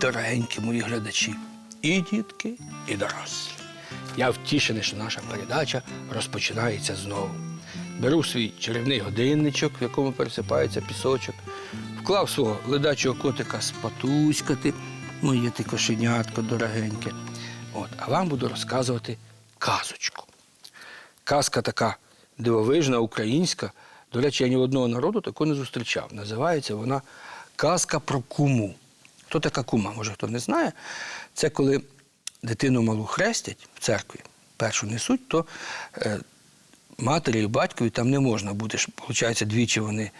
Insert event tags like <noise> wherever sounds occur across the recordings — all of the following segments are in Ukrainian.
Дорогенькі мої глядачі, і дітки, і дорослі. Я втішений, що наша передача розпочинається знову. Беру свій чарівний годинничок, в якому пересипається пісочок, вклав свого ледачого котика спатуськати, моє ти кошенятко дорогеньке. От, а вам буду розказувати казочку. Казка така дивовижна, українська. До речі, я ні одного народу такого не зустрічав. Називається вона Казка про куму. Хто така кума? Може, хто не знає. Це коли дитину малу хрестять в церкві, першу несуть, то е, матері і батькові там не можна бути. Виходить, двічі вони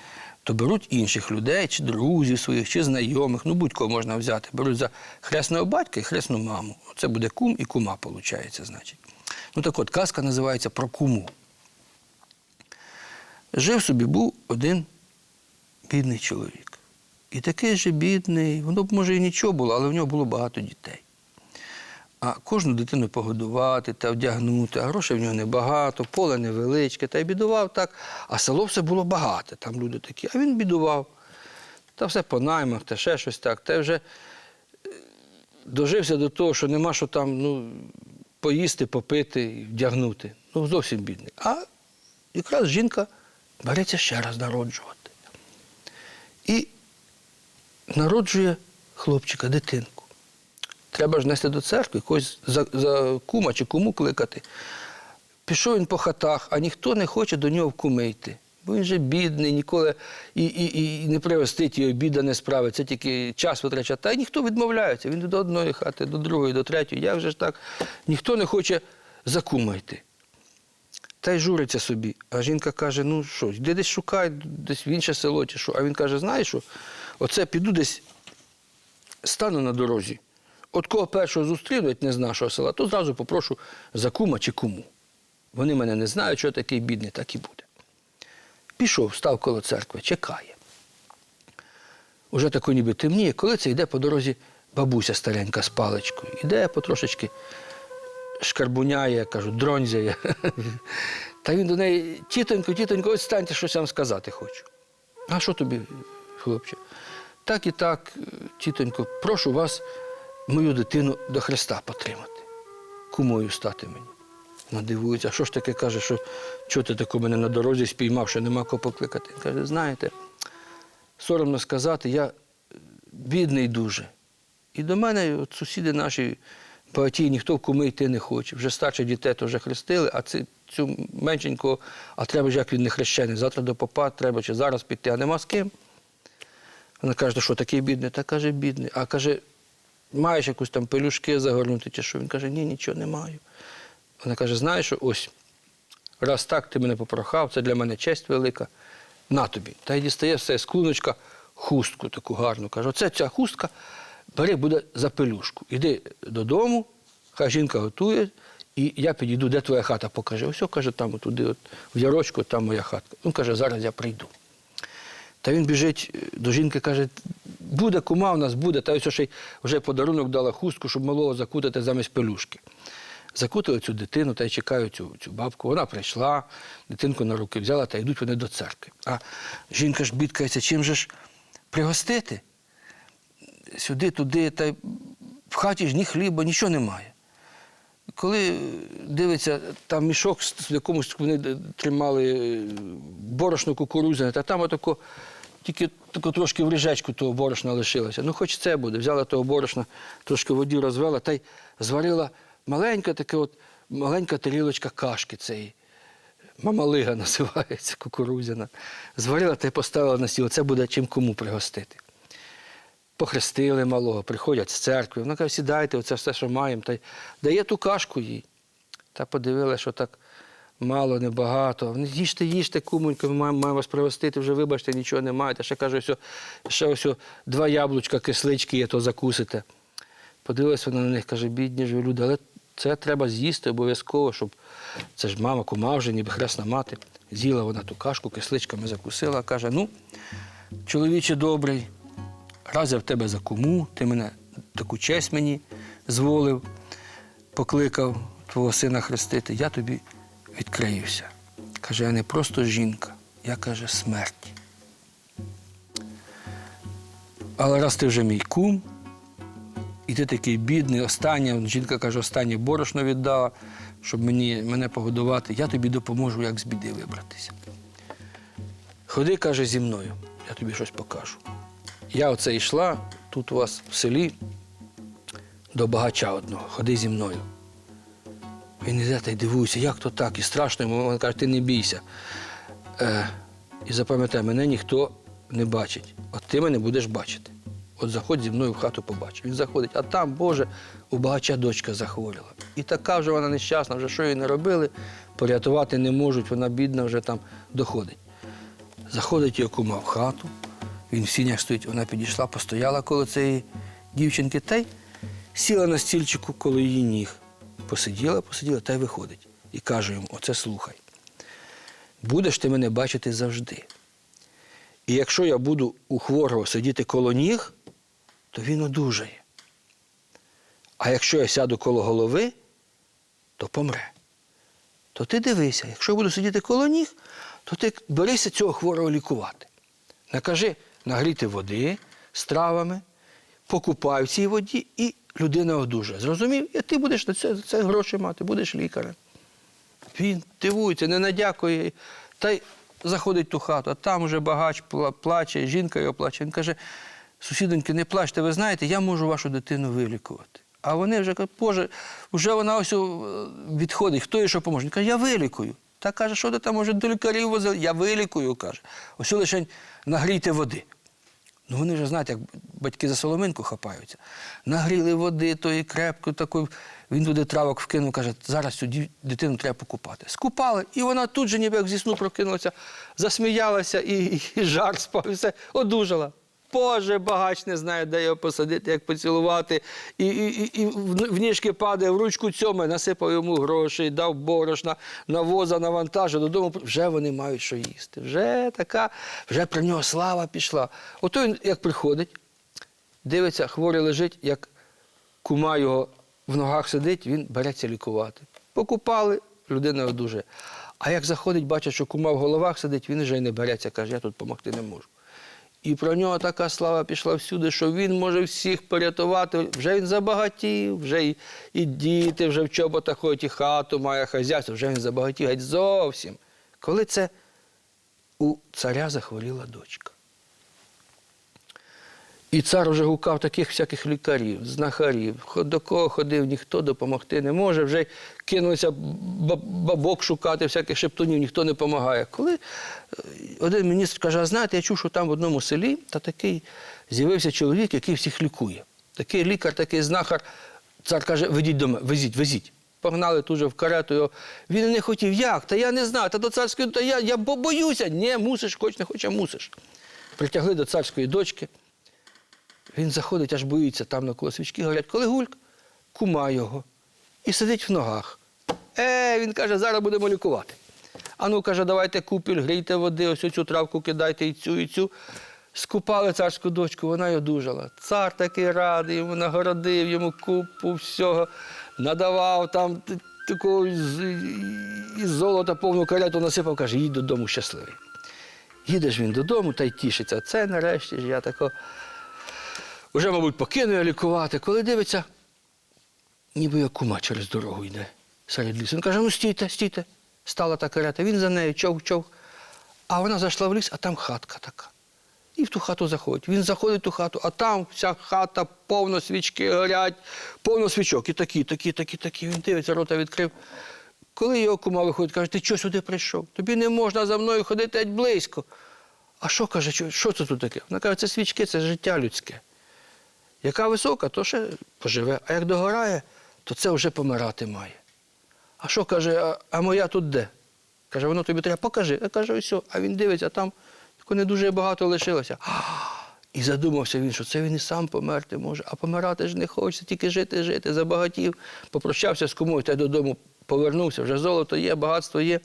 то беруть інших людей, чи друзів своїх, чи знайомих, ну будь-кого можна взяти. Беруть за хресного батька і хресну маму. Це буде кум і кума, виходить, значить. Ну так от, казка називається про куму. Жив собі був один бідний чоловік. І такий же бідний, воно б може і нічого було, але в нього було багато дітей. А кожну дитину погодувати та вдягнути, а грошей в нього небагато, поле невеличке, та й бідував так. А село все було багате, там люди такі. А він бідував. Та все по наймах, та ще щось так. Та вже е, дожився до того, що нема що там ну, поїсти, попити вдягнути. Ну, зовсім бідний. А якраз жінка береться ще раз народжувати. І народжує хлопчика, дитинку. Треба ж нести до церкви, когось за, за кума чи кому кликати. Пішов він по хатах, а ніхто не хоче до нього в куми йти. Бо він же бідний, ніколи і, і, і не привестить його, біда не справиться, тільки час витрачає. Та й ніхто відмовляється. Він до одної хати, до другої, до третьої. Як же ж так? Ніхто не хоче за кума йти. Та й журиться собі. А жінка каже: ну що, йди десь шукай, десь в інше село чи що. А він каже: знаєш що, оце піду десь стану на дорозі. От кого першого зустрінуть не з нашого села, то зразу попрошу за кума чи куму. Вони мене не знають, що такий бідний, так і буде. Пішов, став коло церкви, чекає. Уже тако ніби темніє, коли це йде по дорозі бабуся старенька з паличкою. Іде потрошечки шкарбуняє, кажу, дронзяє. Та він до неї, тітонько, тітонько, ось станьте, щось вам сказати хочу. А що тобі, хлопче? Так і так, тітонько, прошу вас мою дитину до Христа потримати. Кумою стати мені. Вона дивується, а що ж таке каже, що чого ти тако мене на дорозі спіймав, що нема кого покликати. Він Каже, знаєте, соромно сказати, я бідний дуже. І до мене от сусіди наші багаті, ніхто в куми йти не хоче. Вже старші дітей то вже хрестили, а цю, цю меншенького, а треба ж як він не хрещений. Завтра до попа треба чи зараз піти, а нема з ким. Вона каже, що такий бідний? Та каже, бідний. А каже, маєш якусь там пелюшки загорнути чи що? Він каже, ні, нічого не маю. Вона каже, знаєш, що ось, раз так ти мене попрохав, це для мене честь велика. На тобі. Та й дістає все з клуночка хустку таку гарну. Каже, оце ця хустка, бери буде за пелюшку. Іди додому, хай жінка готує, і я підійду, де твоя хата покаже. Ось, каже, там туди, от, в ярочку, там моя хатка. Він каже, зараз я прийду. Та він біжить е, до жінки, каже, буде кума в нас, буде. Та ось ще вже подарунок дала хустку, щоб малого закутати замість пелюшки. Закутали цю дитину та й чекають цю, цю бабку. Вона прийшла, дитинку на руки взяла та йдуть вони до церкви. А жінка ж бідкається, чим же ж пригостити? Сюди, туди, та в хаті ж ні хліба, нічого немає. Коли дивиться, там мішок, в якомусь вони тримали е, борошно кукурудзяне, та там отако, тільки тако трошки в ріжечку того борошна лишилося. Ну, хоч це буде. Взяла того борошна, трошки воді розвела та й зварила маленька така от, маленька тарілочка кашки цієї. Мамалига <laughs> називається кукурудзяна. Зварила та й поставила на стіл. Це буде чим кому пригостити. Похрестили малого, приходять з церкви. Вона каже, сідайте, оце все, що маємо. Та й дає ту кашку їй. Та подивилася, що так мало, небагато. Їжте, їжте, кумонько, ми маємо, маємо вас пригостити, вже вибачте, нічого немає. Та ще каже, ось, ще ось два яблучка, кислички є, то закусите. Подивилася вона на них, каже, бідні ж люди, але це треба з'їсти обов'язково, щоб це ж мама, кума вже, ніби хресна мати. З'їла вона ту кашку, кисличками закусила, каже: ну, чоловіче добрий, раз я в тебе за куму, ти мене таку честь мені зволив, покликав твого сина хрестити, я тобі відкриюся. Каже, я не просто жінка, я каже, смерть. Але раз ти вже мій кум, і ти такий бідний, останнє, жінка каже, останнє борошно віддала, щоб мені, мене погодувати, я тобі допоможу, як з біди вибратися. Ходи, каже, зі мною, я тобі щось покажу. Я оце йшла тут у вас в селі до багача одного, ходи зі мною. Він іде та й дивується, як то так, і страшно йому. Він каже, ти не бійся. Е, і запам'ятай, мене ніхто не бачить. От ти мене будеш бачити. От заходь зі мною в хату побачиш. Він заходить, а там, Боже, у багача дочка захворіла. І така вже вона нещасна, вже що їй не робили, порятувати не можуть, вона бідна вже там доходить. Заходить його кума в хату, він в сінях стоїть, вона підійшла, постояла коло цієї дівчинки та й сіла на стільчику коло її ніг. Посиділа, посиділа та й виходить. І каже йому: оце слухай. Будеш ти мене бачити завжди. І якщо я буду у хворого сидіти коло ніг, то він одужає. А якщо я сяду коло голови, то помре. То ти дивися, якщо я буду сидіти коло ніг, то ти берися цього хворого лікувати. Накажи нагріти води з травами, покупай в цій воді, і людина одужає. Зрозумів? І ти будеш на це, це гроші мати, будеш лікарем. Він дивується, не надякує. Та й заходить в ту хату, а там уже багач плаче, жінка його плаче. Він каже: сусідоньки, не плачте, ви знаєте, я можу вашу дитину вилікувати. А вони вже кажуть, Боже, вже вона ось відходить, хто їй що поможе? Він каже, я вилікую. Та каже, що ти там може до лікарів возили? Я вилікую, каже. Ось лише нагрійте води. Ну вони ж знаєте, як батьки за соломинку хапаються. Нагріли води, тої крепко, такої. Він туди травок вкинув, каже, зараз цю дитину треба покупати. Скупали, і вона тут же, ніби як зі сну прокинулася, засміялася, і, і жар спав, і все, одужала. Боже, багач не знає, де його посадити, як поцілувати. І, і, і, в ніжки падає, в ручку цьоме, насипав йому грошей, дав борошна, навоза, навантажив, додому. Вже вони мають що їсти. Вже така, вже про нього слава пішла. Ото він як приходить, дивиться, хворий лежить, як кума його в ногах сидить, він береться лікувати. Покупали, людина одужає. А як заходить, бачить, що кума в головах сидить, він вже й не береться, каже, я тут допомогти не можу. І про нього така слава пішла всюди, що він може всіх порятувати. Вже він забагатів, вже і, і діти вже в чоботах ходять, і хату має хазяйство, вже він забагатів геть зовсім. Коли це у царя захворіла дочка. І цар вже гукав таких всяких лікарів, знахарів. До кого ходив, ніхто допомогти не може. Вже кинулися бабок шукати, всяких шептунів, ніхто не допомагає. Коли е, один міністр каже, а знаєте, я чув, що там в одному селі та такий з'явився чоловік, який всіх лікує. Такий лікар, такий знахар. Цар каже, ведіть до мене, везіть, везіть. Погнали тут в карету його. Він не хотів. Як? Та я не знаю. Та до царської, та я, я боюся. Ні, мусиш, хоч не хоч, а мусиш. Притягли до царської дочки. Він заходить, аж боїться, там навколо свічки горять. Коли гульк, кума його. І сидить в ногах. Е, він каже, зараз будемо лікувати. А ну, каже, давайте купіль, грійте води, ось цю травку кидайте і цю, і цю. Скупали царську дочку, вона й одужала. Цар такий радий, йому нагородив, йому купу всього, надавав там такого із золота повну карету насипав, каже, їдь додому щасливий. Їде ж він додому та й тішиться. Це нарешті ж я тако вже, мабуть, покину я лікувати. Коли дивиться, ніби як кума через дорогу йде серед лісу. Він каже, ну стійте, стійте. Стала та карета, він за нею човх, човх. А вона зайшла в ліс, а там хатка така. І в ту хату заходить. Він заходить в ту хату, а там вся хата, повно свічки горять, повно свічок. І такі, такі, такі, такі. Він дивиться, рота відкрив. Коли його кума виходить, каже, ти чого сюди прийшов? Тобі не можна за мною ходити геть близько. А що каже, що це тут таке? Вона каже, це свічки, це життя людське. Яка висока, то ще поживе, а як догорає, то це вже помирати має. А що каже, а, а моя тут де? Каже, воно тобі треба, покажи. А каже, ось. А він дивиться, там не дуже багато лишилося. І задумався він, що це він і сам померти може, а помирати ж не хочеться, тільки жити, жити, забагатів. Попрощався з кумою та й додому повернувся, вже золото є, багатство є.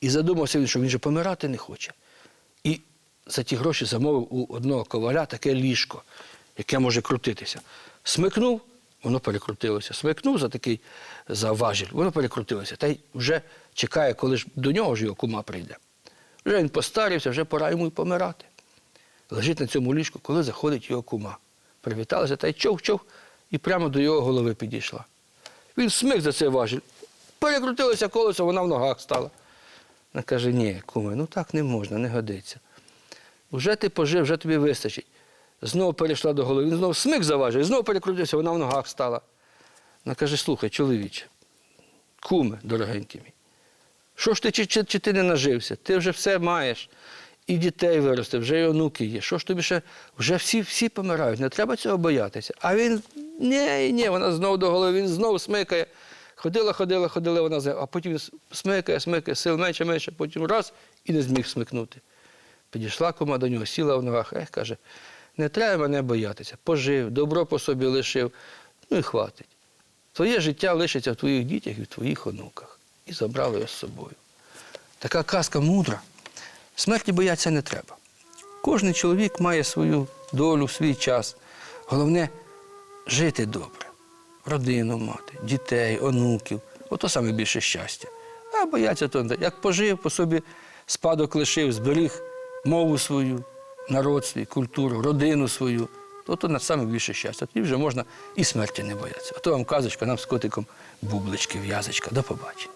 І задумався він, що він же помирати не хоче. І за ті гроші замовив у одного коваля таке ліжко, яке може крутитися. Смикнув, воно перекрутилося. Смикнув за такий за важіль, воно перекрутилося. Та й вже чекає, коли ж до нього ж його кума прийде. Вже він постарився, вже пора йому й помирати. лежить на цьому ліжку, коли заходить його кума. Привіталася та й чов-чов, і прямо до його голови підійшла. Він смик за цей важіль. Перекрутилося колесо, вона в ногах стала. Вона каже, ні, куме, ну так не можна, не годиться. Уже ти пожив, вже тобі вистачить. Знову перейшла до голови, він знову смик заважив, знову перекрутився, вона в ногах стала. Вона каже, слухай, чоловіче, куме, дорогенький мій, що ж ти чи, чи, чи ти не нажився? Ти вже все маєш. І дітей виросте, вже і онуки є. Що ж тобі ще? Вже всі, всі помирають, не треба цього боятися. А він ні, ні, вона знову до голови, він знову смикає. Ходила, ходила, ходила, вона а потім смикає, смикає, сил менше, менше, потім раз і не зміг смикнути. Підійшла кума до нього, сіла в ногах, ех, каже, не треба мене боятися. Пожив, добро по собі лишив, ну і хватить. Твоє життя лишиться в твоїх дітях і в твоїх онуках. І забрали його з собою. Така казка мудра. Смерті боятися не треба. Кожен чоловік має свою долю, свій час. Головне жити добре, родину мати, дітей, онуків. Ото саме більше щастя. А бояться то як пожив, по собі спадок лишив, зберіг мову свою, народ свій, культуру, родину свою, то то найбільше більше щастя. Тоді вже можна і смерті не боятися. А то вам казочка, нам з котиком бублички, в'язочка. До побачення.